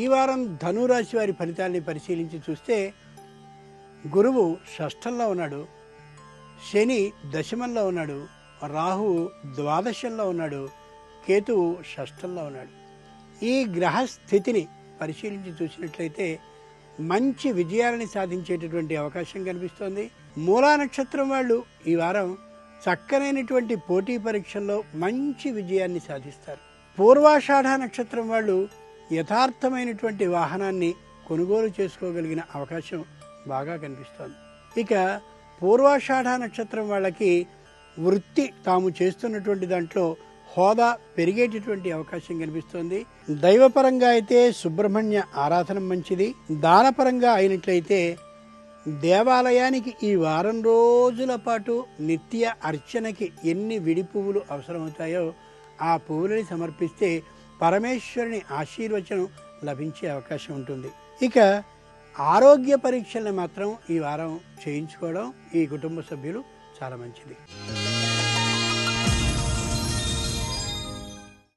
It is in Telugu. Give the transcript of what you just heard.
ఈ వారం ధనురాశి వారి ఫలితాల్ని పరిశీలించి చూస్తే గురువు షష్ఠంలో ఉన్నాడు శని దశమంలో ఉన్నాడు రాహువు ద్వాదశంలో ఉన్నాడు కేతువు షష్ఠంలో ఉన్నాడు. ఈ గ్రహ స్థితిని పరిశీలించి చూసినట్లయితే మంచి విజయాలని సాధించేటటువంటి అవకాశం కనిపిస్తోంది. మూలా నక్షత్రం వాళ్ళు ఈ వారం చక్కనైనటువంటి పోటీ పరీక్షల్లో మంచి విజయాన్ని సాధిస్తారు. పూర్వాషాఢ నక్షత్రం వాళ్ళు యథార్థమైనటువంటి వాహనాన్ని కొనుగోలు చేసుకోగలిగిన అవకాశం బాగా కనిపిస్తోంది. ఇక పూర్వాషాఢ నక్షత్రం వాళ్ళకి వృత్తి తాము చేస్తున్నటువంటి దాంట్లో హోదా పెరిగేటటువంటి అవకాశం కనిపిస్తోంది. దైవపరంగా అయితే సుబ్రహ్మణ్య ఆరాధన మంచిది. దానపరంగా అయినట్లయితే దేవాలయానికి ఈ వారం రోజుల పాటు నిత్య అర్చనకి ఎన్ని విడి పువ్వులు అవసరమవుతాయో ఆ పువ్వులని సమర్పిస్తే పరమేశ్వరుని ఆశీర్వచనం లభించే అవకాశం ఉంటుంది. ఇక ఆరోగ్య పరీక్షల్ని మాత్రం ఈ వారం చేయించుకోవడం ఈ కుటుంబ సభ్యులు చాలా మంచిది.